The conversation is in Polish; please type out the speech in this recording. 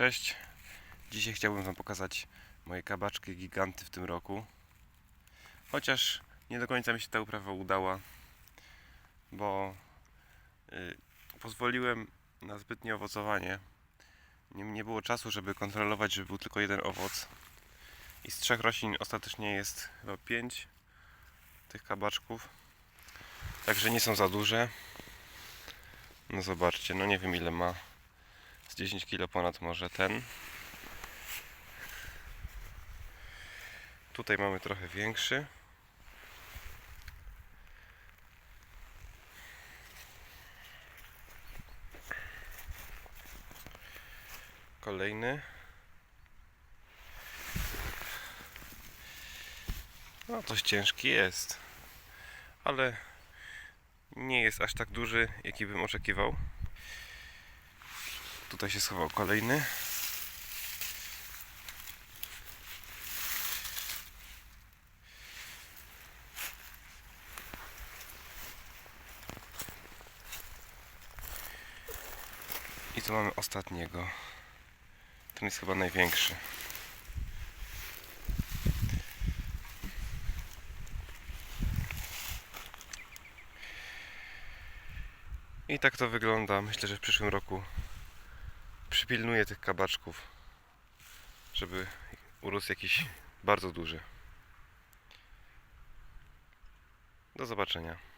Cześć. Dzisiaj chciałbym Wam pokazać moje kabaczki giganty w tym roku. Chociaż nie do końca mi się ta uprawa udała, bo y, pozwoliłem na zbytnie owocowanie. Nie, nie było czasu, żeby kontrolować, żeby był tylko jeden owoc. I z trzech roślin ostatecznie jest chyba pięć tych kabaczków. Także nie są za duże. No zobaczcie, no nie wiem ile ma. Z 10 kg ponad może ten. Tutaj mamy trochę większy. Kolejny. No dość ciężki jest. Ale nie jest aż tak duży, jaki bym oczekiwał. Tutaj się schował kolejny. I tu mamy ostatniego. Ten jest chyba największy. I tak to wygląda. Myślę, że w przyszłym roku przypilnuję tych kabaczków, żeby urósł jakiś bardzo duży. Do zobaczenia.